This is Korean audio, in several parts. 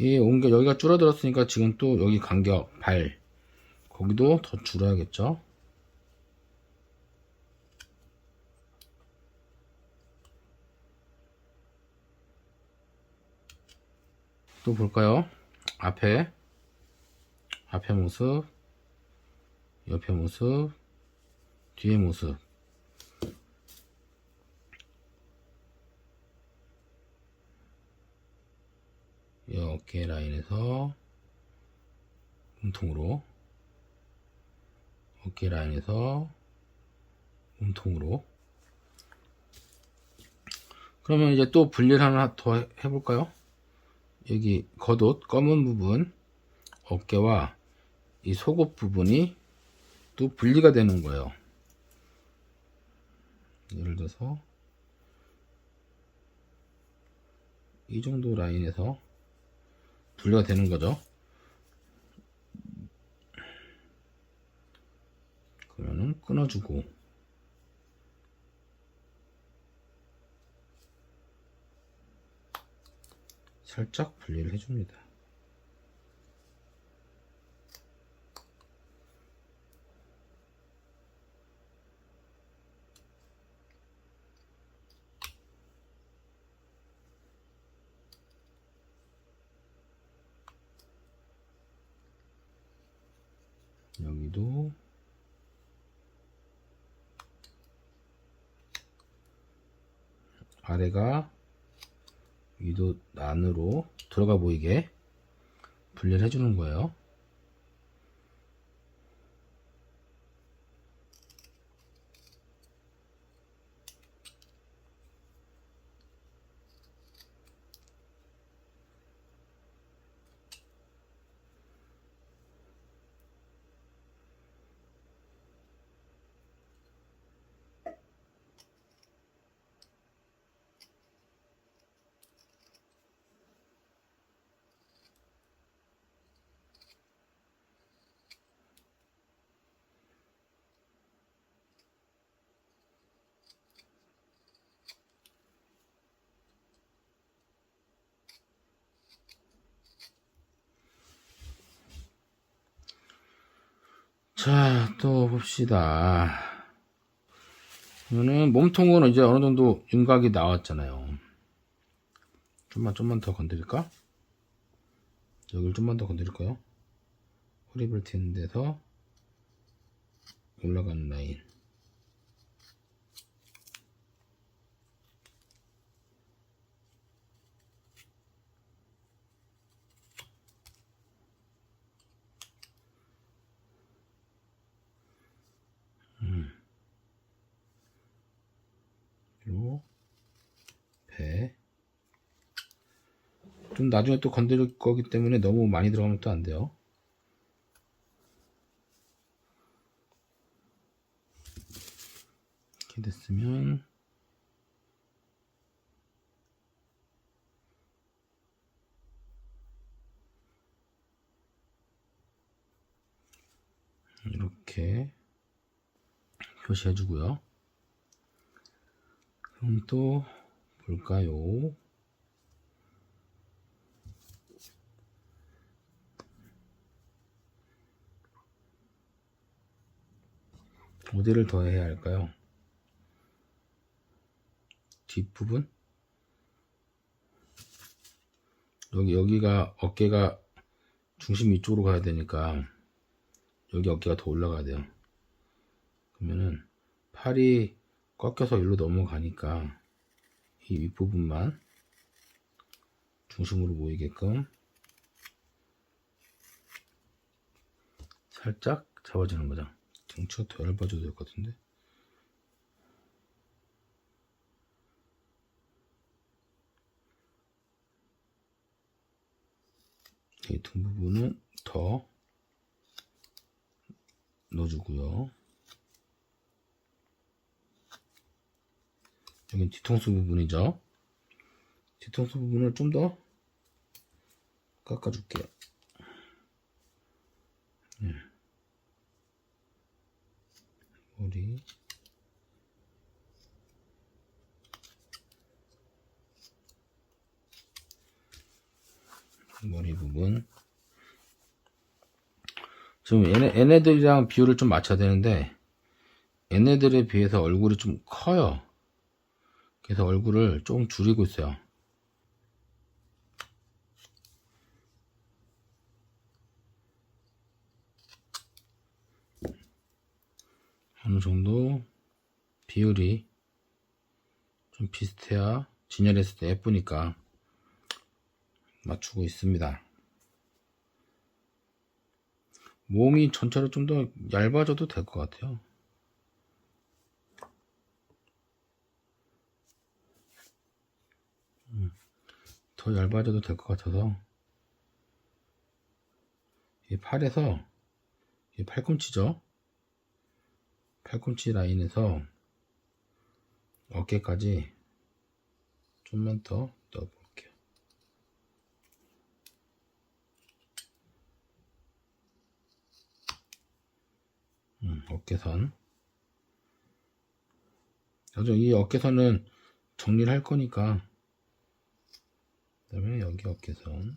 이 옮겨 여기가 줄어들었으니까 지금 또 여기 간격 발 거기도 더 줄여야겠죠? 또 볼까요? 앞에 앞에 모습 옆에 모습 뒤에 모습 이 어깨 라인에서 몸통으로 어깨 라인에서 몸통으로 그러면 이제 또 분리를 하나 더 해- 해볼까요? 여기 겉옷 검은 부분 어깨와 이 속옷 부분이 또 분리가 되는 거예요. 예를 들어서 이 정도 라인에서 분리가 되는 거죠. 그러면은 끊어주고 살짝 분리를 해줍니다. 여기도 아래가 위도 안으로 들어가 보이게 분리를 해주는 거예요. 자, 또 봅시다. 그러면은 몸통은 이제 어느 정도 윤곽이 나왔잖아요. 좀만, 좀만 더 건드릴까? 여기를 좀만 더 건드릴까요? 허리를 튀는 데서 올라가는 라인. 그리고 배. 좀 나중에 또 건드릴 거기 때문에 너무 많이 들어가면 또 안 돼요. 이렇게 됐으면 이렇게 표시해 주고요. 그럼 또 볼까요? 어디를 더 해야 할까요? 뒷부분? 여기, 여기가 어깨가 중심 이쪽으로 가야 되니까 여기 어깨가 더 올라가야 돼요. 그러면은 팔이 꺾여서 일로 넘어가니까 이 윗부분만 중심으로 모이게끔 살짝 잡아주는 거죠. 등치가 더 얇아져도 될 것 같은데. 이 등 부분은 더 넣어주고요. 여긴 뒤통수 부분이죠. 뒤통수 부분을 좀 더 깎아줄게요. 네. 머리. 머리 부분. 지금 얘네, 얘네들이랑 비율을 좀 맞춰야 되는데, 얘네들에 비해서 얼굴이 좀 커요. 그래서 얼굴을 좀 줄이고 있어요. 어느 정도 비율이 좀 비슷해야 진열했을 때 예쁘니까 맞추고 있습니다. 몸이 전체로 좀 더 얇아져도 될 것 같아요. 음, 더 얇아져도 될 것 같아서 이 팔에서 이 팔꿈치죠. 팔꿈치 라인에서 어깨까지 좀만 더 넣어볼게요. 음, 어깨선. 나중 이 어깨선은 정리를 할 거니까. 그 다음에 여기 어깨선.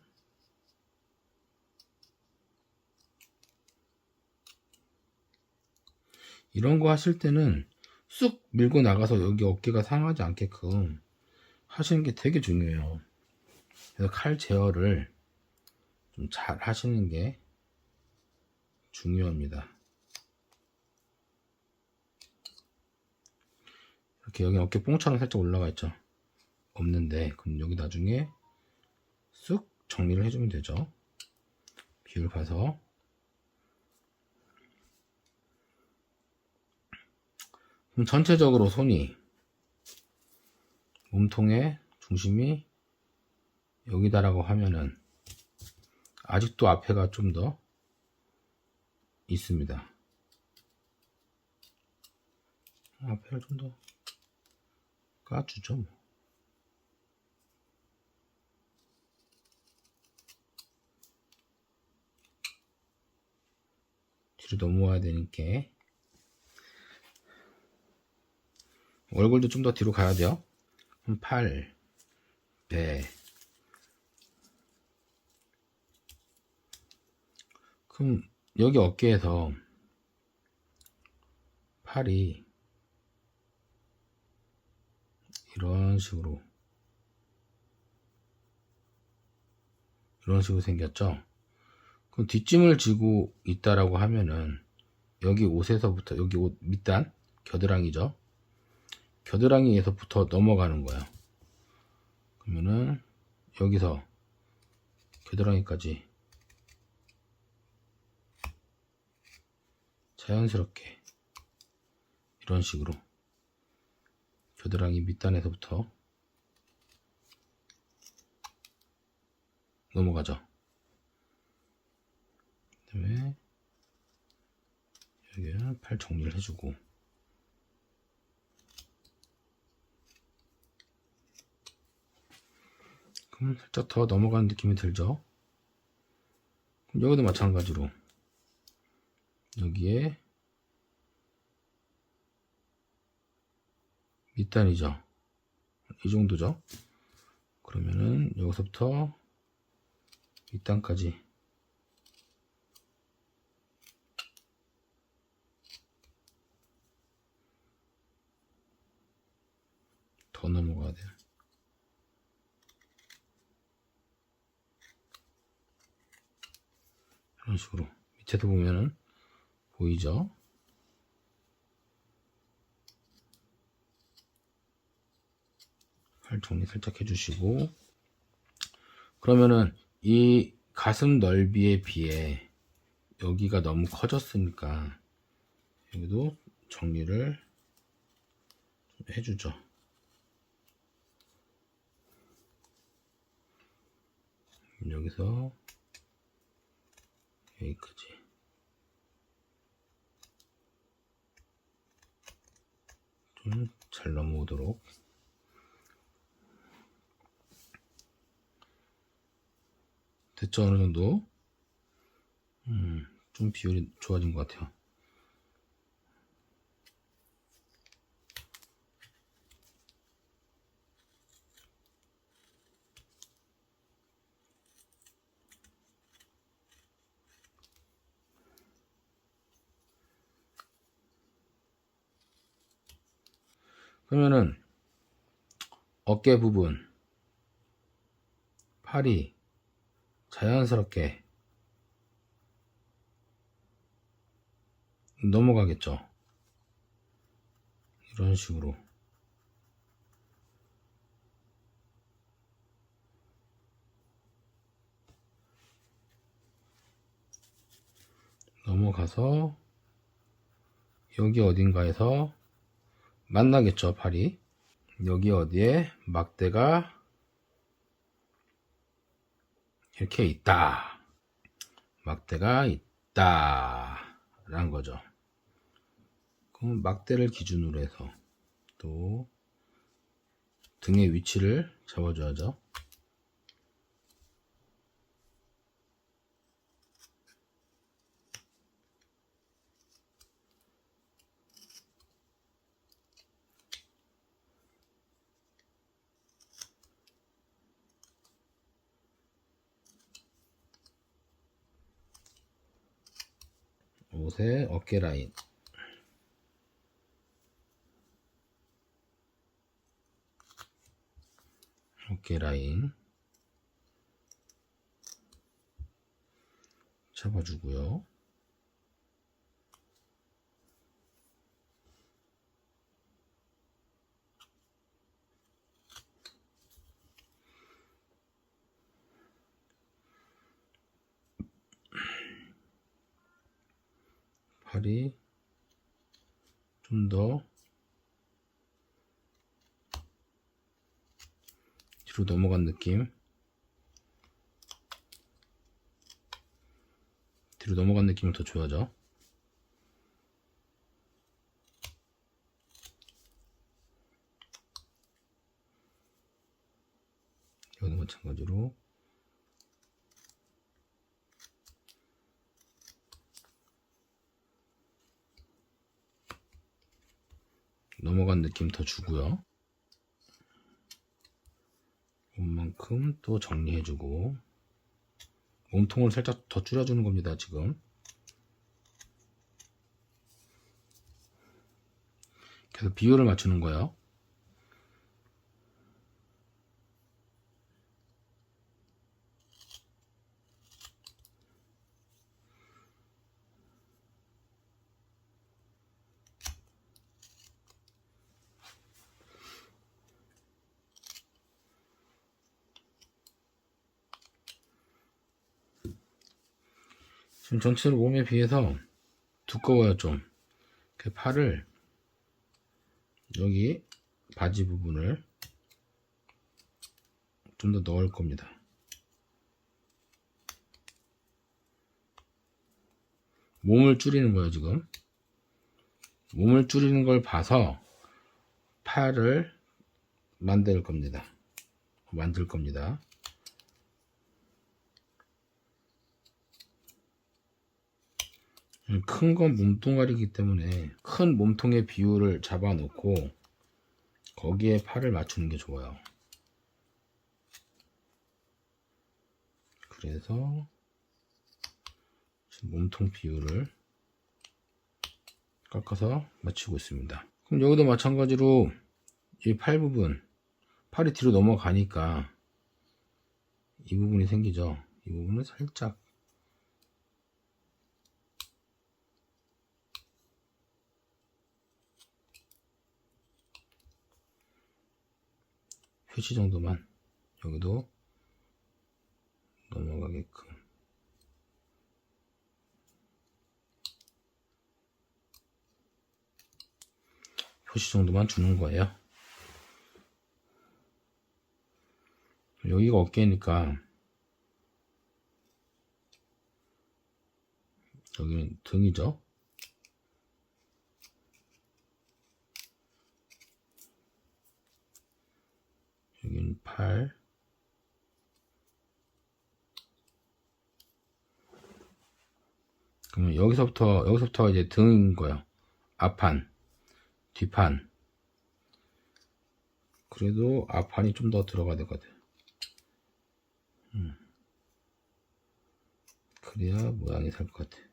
이런 거 하실 때는 쑥 밀고 나가서 여기 어깨가 상하지 않게끔 하시는 게 되게 중요해요. 그래서 칼 제어를 좀 잘 하시는 게 중요합니다. 이렇게 여기 어깨 뽕처럼 살짝 올라가 있죠. 없는데 그럼 여기 나중에 쑥 정리를 해주면 되죠. 비율 봐서 그럼 전체적으로 손이 몸통의 중심이 여기다라고 하면은 아직도 앞에가 좀 더 있습니다. 앞에를 좀 더 까주죠. 뭐. 뒤로 넘어와야 되니까 얼굴도 좀 더 뒤로 가야 돼요. 팔, 배. 그럼 여기 어깨에서 팔이 이런 식으로 이런 식으로 생겼죠. 그럼 뒷짐을 지고 있다라고 하면은 여기 옷에서부터 여기 옷 밑단 겨드랑이죠. 겨드랑이에서부터 넘어가는 거예요. 그러면은 여기서 겨드랑이까지 자연스럽게 이런 식으로 겨드랑이 밑단에서부터 넘어가죠. 그 다음에 여기는 팔 정리를 해주고 그럼 살짝 더 넘어가는 느낌이 들죠. 그럼 여기도 마찬가지로 여기에 밑단이죠. 이 정도죠. 그러면은 여기서부터 밑단까지 더 넘어가야 돼요. 이런 식으로 밑에도 보면은 보이죠? 팔 정리 살짝 해주시고 그러면은 이 가슴 넓이에 비해 여기가 너무 커졌으니까 여기도 정리를 좀 해주죠. 여기서 여기까지. 좀 잘 넘어오도록. 됐죠 어느 정도? 음, 좀 비율이 좋아진 것 같아요 그러면은 어깨 부분 팔이 자연스럽게 넘어가겠죠. 이런 식으로. 넘어가서 여기 어딘가에서 만나겠죠, 팔이. 여기 어디에 막대가 이렇게 있다. 막대가 있다. 라는 거죠. 그럼 막대를 기준으로 해서 또 등의 위치를 잡아줘야죠. 옷의 어깨 라인. 어깨 라인 잡아주고요. 팔이 좀 더 뒤로 넘어간 느낌. 뒤로 넘어간 느낌을 더 줘야죠. 여기도 마찬가지로 넘어간 느낌 더 주고요. 이만큼 또 정리해주고 몸통을 살짝 더 줄여주는 겁니다. 지금 계속 비율을 맞추는 거예요. 전체로 몸에 비해서 두꺼워요 좀. 그 팔을 여기 바지 부분을 좀 더 넣을 겁니다. 몸을 줄이는 거예요 지금. 몸을 줄이는 걸 봐서 팔을 만들 겁니다. 만들 겁니다. 큰 건 몸통알이기 때문에 큰 몸통의 비율을 잡아 놓고 거기에 팔을 맞추는 게 좋아요. 그래서 몸통 비율을 깎아서 맞추고 있습니다. 그럼 여기도 마찬가지로 이 팔 부분 팔이 뒤로 넘어가니까 이 부분이 생기죠. 이 부분을 살짝 표시 정도만 여기도 넘어가게끔 표시 정도만 주는 거예요. 여기가 어깨니까 여기는 등이죠. 여기는 팔. 그러면 여기서부터 여기서부터 이제 등인 거예요. 앞판, 뒷판. 그래도 앞판이 좀 더 들어가야 될 것 같아요. 음. 그래야 모양이 살 것 같아.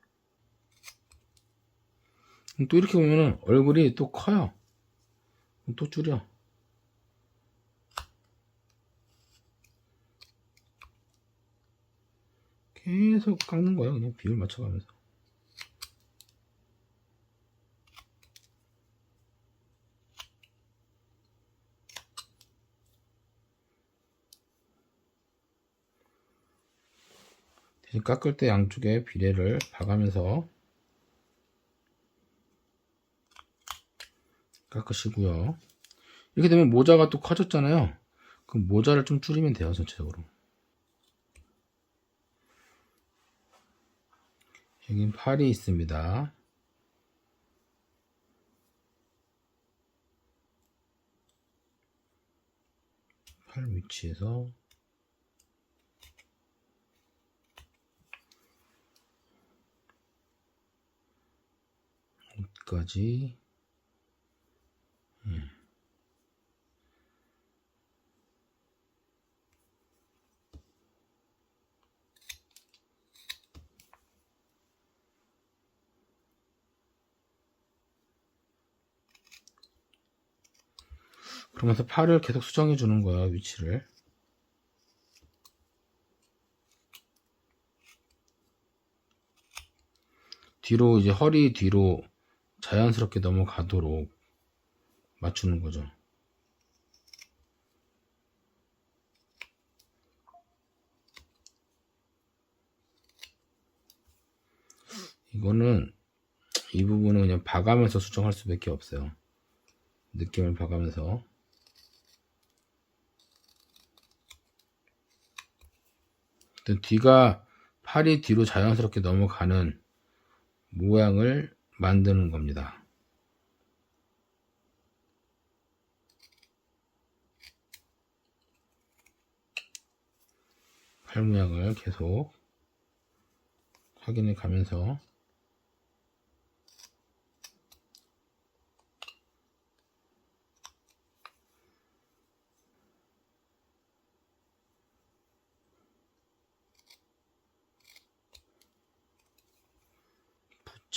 또 이렇게 보면은 얼굴이 또 커요. 또 줄여. 계속 깎는 거예요. 그냥 비율 맞춰가면서. 깎을 때 양쪽에 비례를 봐가면서 깎으시고요. 이렇게 되면 모자가 또 커졌잖아요. 그럼 모자를 좀 줄이면 돼요, 전체적으로. 여긴 팔이 있습니다. 팔 위치에서 옷까지 음. 그러면서 팔을 계속 수정해 주는 거야 위치를 뒤로 이제 허리 뒤로 자연스럽게 넘어가도록 맞추는 거죠. 이거는 이 부분은 그냥 봐가면서 수정할 수밖에 없어요. 느낌을 봐가면서 일단 뒤가 팔이 뒤로 자연스럽게 넘어가는 모양을 만드는 겁니다. 팔 모양을 계속 확인해 가면서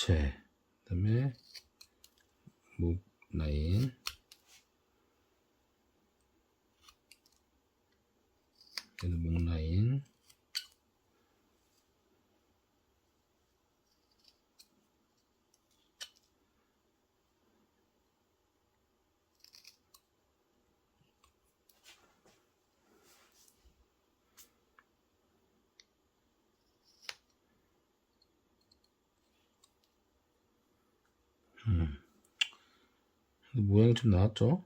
부채 그다음에 목 라인. 얘도 목 라인 모양이 좀 나왔죠?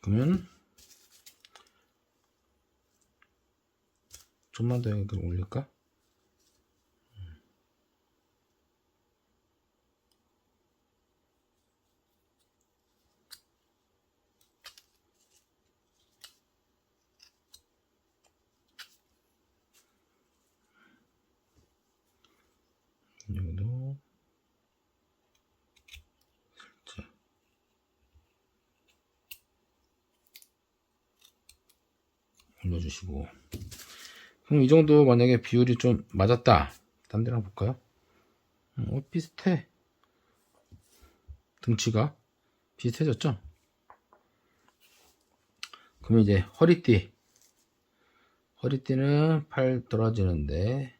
그러면 좀만 더 여기 올릴까? 여기도 살짝 올려주시고 그럼 이 정도 만약에 비율이 좀 맞았다 딴 데랑 볼까요? 음, 어, 비슷해 등치가 비슷해졌죠? 그러면 이제 허리띠 허리띠는 팔 떨어지는데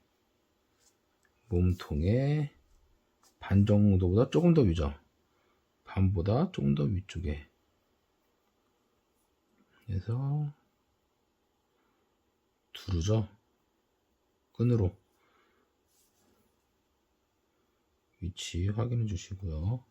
몸통의 반 정도보다 조금 더 위죠. 반보다 조금 더 위쪽에. 그래서 두르죠. 끈으로 위치 확인해 주시고요.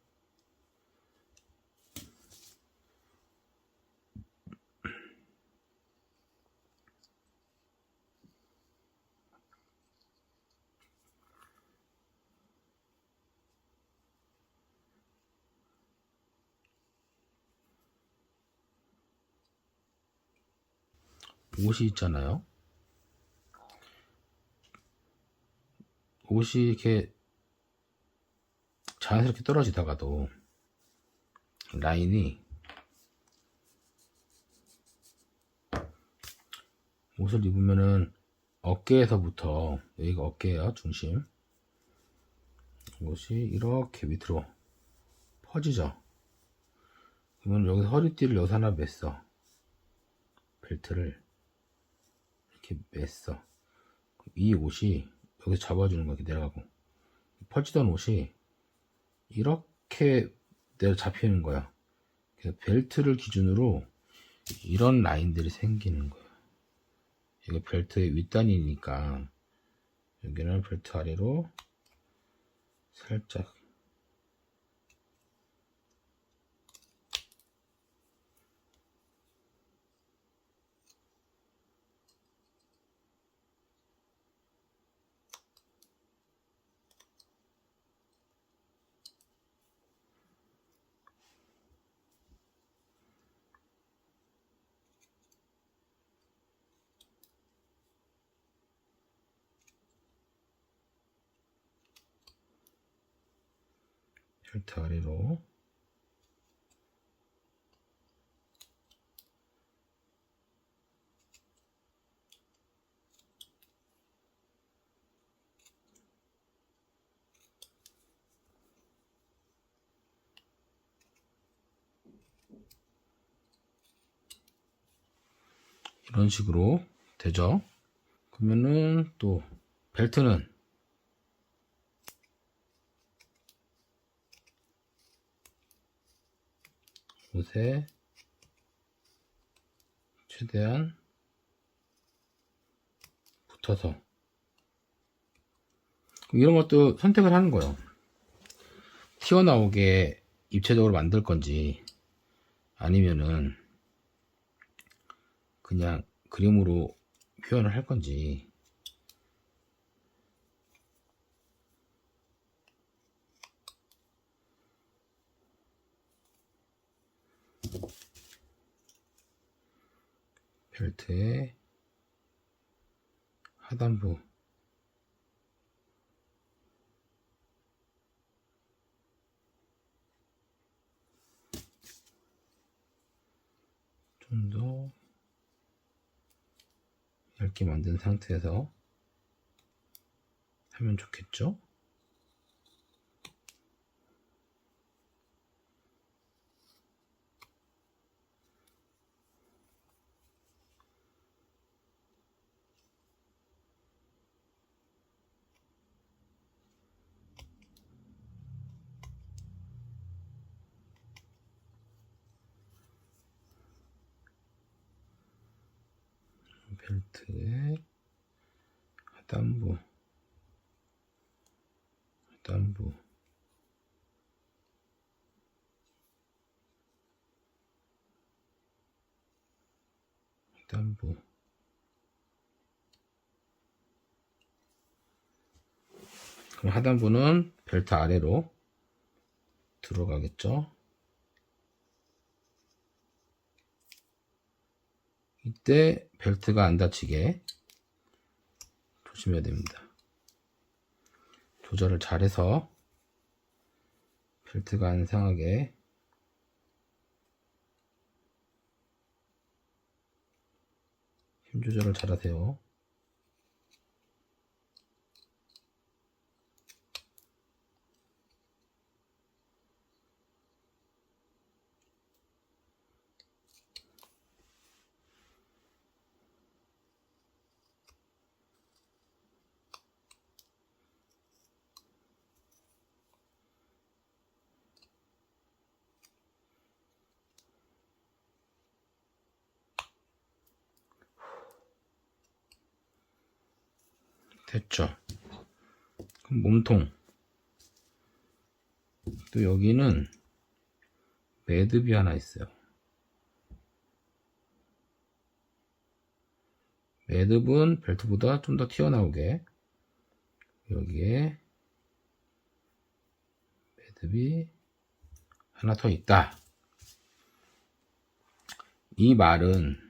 옷이 있잖아요. 옷이 이렇게 자연스럽게 떨어지다가도 라인이 옷을 입으면은 어깨에서부터 여기가 어깨예요 중심 옷이 이렇게 밑으로 퍼지죠 그러면 여기서 허리띠를 여기서 하나 맸어. 벨트를 이렇게 맸어. 이 옷이 여기 잡아주는 거야. 내려가고. 펼치던 옷이 이렇게 내려 잡히는 거야. 그래서 벨트를 기준으로 이런 라인들이 생기는 거야. 이거 벨트의 윗단이니까 여기는 벨트 아래로 살짝 벨트 아래로 이런 식으로 되죠. 그러면은 또 벨트는 옷에 최대한 붙어서 이런 것도 선택을 하는 거예요. 튀어나오게 입체적으로 만들 건지 아니면은 그냥 그림으로 표현을 할 건지 벨트의 하단부 좀 더 얇게 만든 상태에서 하면 좋겠죠? 벨트의 하단부 하단부. 하단부. 그럼 하단부는 벨트 아래로 들어가겠죠 이때 벨트가 안 다치게 조심해야 됩니다. 조절을 잘해서 벨트가 안 상하게 힘 조절을 잘하세요. 됐죠. 그럼 몸통. 또 여기는 매듭이 하나 있어요. 매듭은 벨트보다 좀 더 튀어나오게 여기에 매듭이 하나 더 있다. 이 말은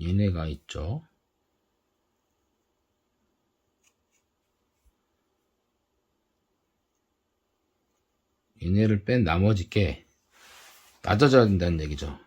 얘네가 있죠. 얘네를 뺀 나머지 게 낮아져야 된다는 얘기죠.